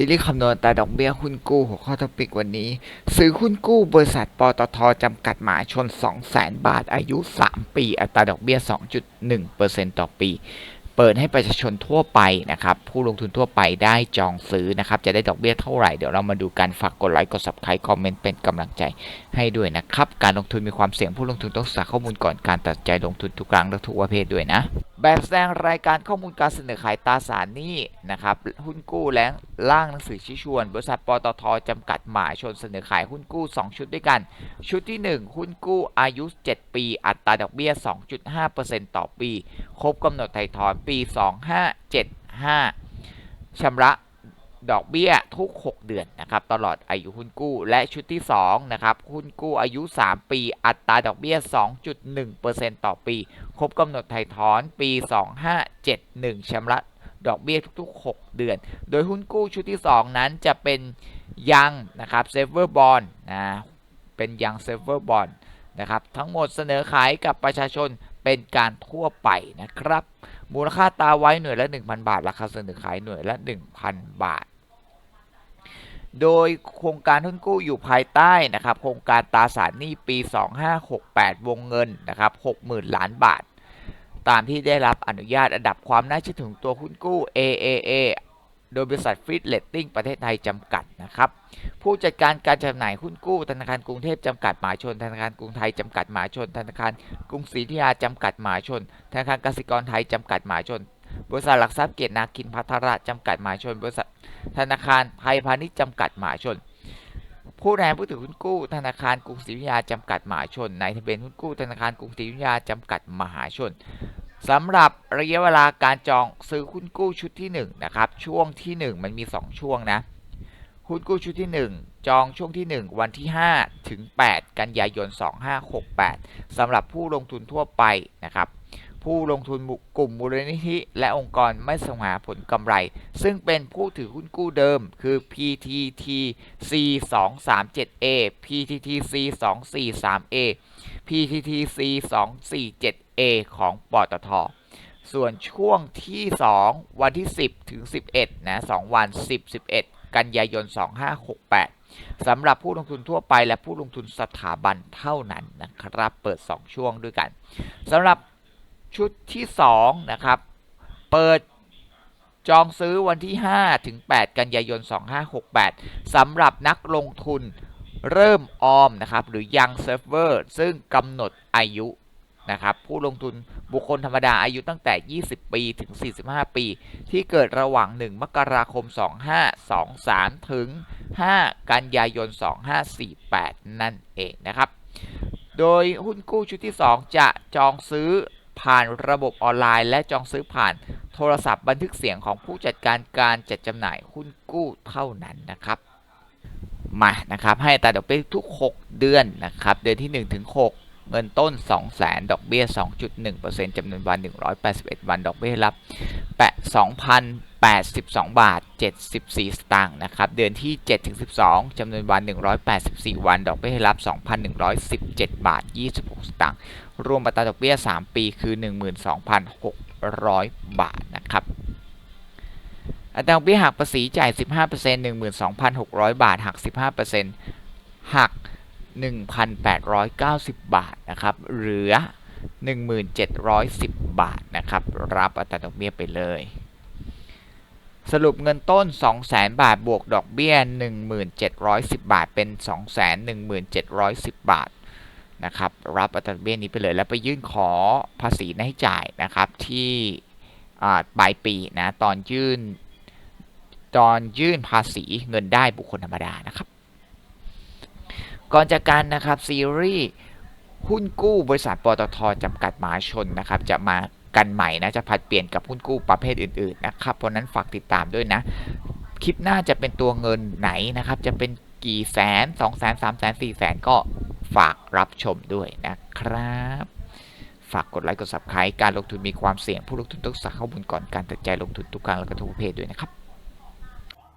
ซีรีส์คำนวณอัตราดอกเบี้ยหุ้นกู้หัวข้อทอปิกวันนี้ ซื้อหุ้นกู้บริษัทปตทจำกัดหมายชน 200,000 บาทอายุ 3 ปี อัตราดอกเบี้ย 2.1%ต่อปี เปิดให้ประชาชนทั่วไปนะครับ ผู้ลงทุนทั่วไปได้จองซื้อนะครับ จะได้ดอกเบี้ยเท่าไหร่ เดี๋ยวเรามาดูกันฝากกดไลค์กด subscribe คอมเมนต์เป็นกำลังใจให้ด้วยนะครับ การลงทุนมีความเสี่ยงผู้ลงทุนต้องศึกษาข้อมูลก่อนการตัดใจลงทุนทุกครั้งและทุกประเภทด้วยนะ แบบแสดงรายการข้อมูลการเสนอขายตราสารหนี้นะครับหุ้นกู้และร่างหนังสือชี้ชวน บริษัทปตทจำกัดหมายชนเสนอขายหุ้นกู้ 2 ชุดด้วยกัน ชุดที่ 1 หุ้นกู้อายุ 7 ปี อัตราดอกเบี้ย 2.5%ต่อปี ครบกำหนดไถ่ถอนปี 2575ชำระ ดอกเบี้ยทุก 6 เดือนนะครับตลอดอายุหุ้นกู้ และชุดที่2นะครับหุ้นกู้อายุ 3 ปี อัตราดอกเบี้ย 2.1%ต่อปี ครบกำหนดไถ่ถอนปี 2571ชำระดอกเบี้ยทุกๆ 6 เดือน โดยหุ้นกู้ชุดที่ 2 นั้นจะเป็นยังนะครับเซฟเวอร์บอลนะเป็นยังเซฟเวอร์บอลนะครับทั้งหมดเสนอขายกับประชาชนเป็นการทั่วไปนะครับ มูลค่าตาไว้หน่วยละ 1,000 บาท ราคาเสนอขายหน่วยละ 1,000 บาท โดยโครงการหุ้นกู้อยู่ภายใต้นะครับโครงการตราสารหนี้ปี 2568 วงเงินนะครับ60,000 ล้านบาท ตามที่ได้รับอนุญาตอันดับความน่าเชื่อถือตัวหุ้นกู้ AAA โดยบริษัทฟิตเลตติ้งประเทศไทยจำกัดนะครับผู้จัดการการจำหน่ายหุ้นกู้ธนาคารกรุงเทพจำกัดหมายชน ธนาคารกรุงไทยจำกัดหมายชน ธนาคารกรุงศรีอยุธยาจำกัดหมายชน ธนาคารกสิกรไทยจำกัดหมายชน บริษัทหลักทรัพย์เกียรตินาคินพัทระจำกัดหมายชนบริษัท ธนาคารไทยพาณิชย์จำกัดหมายชน ผู้แทนผู้ถือหุ้นกู้ ธนาคารกรุงศรีอยุธยาจำกัดหมายชนนายทะเบียนหุ้นกู้ธนาคารกรุงศรีอยุธยาจำกัดมหาชนสำหรับระยะเวลาการจองซื้อหุ้นกู้ชุดที่1นะครับช่วงที่ 1 มันมี 2 ช่วงนะหุ้นกู้ชุดที่ 1 จองช่วงที่ 1 วันที่ 5 ถึง 8 กันยายน 2568สำหรับผู้ลงทุนทั่วไปนะครับ ผู้ลงทุนกลุ่มมูลนิธิ และองค์กรไม่สงหาผลกำไร ซึ่งเป็นผู้ถือหุ้นกู้เดิม คือ PTTC 237A PTTC 243A PTTC 247A ของปตทส่วนช่วงที่ 2 วันที่ 10 ถึง 11 นะ 2 วัน 10 11 กันยายน 2568 สำหรับผู้ลงทุนทั่วไปและผู้ลงทุนสถาบันเท่านั้นนะครับ เปิด 2 ช่วงด้วยกันสำหรับ ชุดที่ 2 นะครับ เปิดจองซื้อวันที่ 5 ถึง 8 กันยายน 2568 สำหรับนักลงทุนเริ่มออมนะครับ หรือยังเซิร์ฟเวอร์ซึ่งกำหนดอายุนะครับ ผู้ลงทุนบุคคลธรรมดาอายุตั้งแต่ 20 ปี ถึง 45 ปี ที่เกิดระหว่าง 1 มกราคม 2523 ถึง 5 กันยายน 2548 นั่นเองนะครับ โดยหุ้นกู้ชุดที่ 2 จะจองซื้อ ผ่านระบบออนไลน์ และจองซื้อผ่านโทรศัพท์บันทึกเสียงของผู้จัดการการจัดจำหน่ายหุ้นกู้เท่านั้นนะครับมานะครับให้อัตราดอกเบี้ยทุก 6 เดือนนะครับเดือนที่ 1 ถึง 6 เงินต้น 2 0 0 0 0 0ดอกเบี้ย 2.1%จำนวนวัน 181 วัน ดอกเบี้ยรับแปะ 82 บาท 74 สตางค์นะครับ เดือนที่ 7-12จำนวนวัน 184 วัน ดอกเบี้ยรับ 2,117 บาท 26 สตางค์ รวมอัตราดอกเบี้ย 3 ปีคือ 12,600 บาทนะครับ อัตราดอกเบี้ยหักภาษีจ่าย 15% 12,600 บาท หัก 15%หัก 1,890 บาทนะครับ เหลือ 1,710 บาทนะครับ รับอัตราดอกเบี้ยไปเลย สรุปเงินต้น 200,000 บาท บวกดอกเบี้ย 1,710 บาท เป็น 2,1710 บาท นะครับ รับอัตราดอกเบี้ยนี้ไปเลย แล้วไปยื่นขอภาษีให้จ่ายนะครับ ที่ปลายปีนะ ตอนยื่น ตอนยื่นภาษีเงินได้บุคคลธรรมดานะครับ ก่อนจากการนะครับซีรีส์หุ้นกู้บริษัทปตทจำกัดมหาชนนะครับ จะมา กันใหม่นะจะผัดเปลี่ยนกับหุ้นกู้ประเภทอื่นๆนะครับเพราะนั้นฝากติดตามด้วยนะคลิปหน้าจะเป็นตัวเงินไหนนะครับ จะเป็นกี่แสนสองแสนสามแสนสี่แสนก็ฝากรับชมด้วยนะครับ ฝากกดไลค์กด subscribe การลงทุนมีความเสี่ยงผู้ลงทุนต้องศึกษาข้อมูลก่อนการตัดใจลงทุนทุกครั้งและก็ทุกประเภทด้วยนะครับ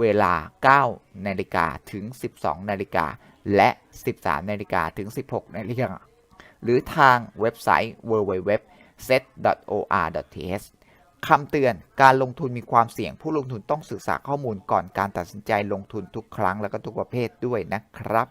เวลา 9 นาฬิกาถึง 12 นาฬิกา และ 13 นาฬิกาถึง 16 นาฬิกา หรือทางเว็บไซต์ www.set.or.th คำเตือนการลงทุนมีความเสี่ยงผู้ลงทุนต้องศึกษาข้อมูลก่อนการตัดสินใจลงทุนทุกครั้งและก็ทุกประเภทด้วยนะครับ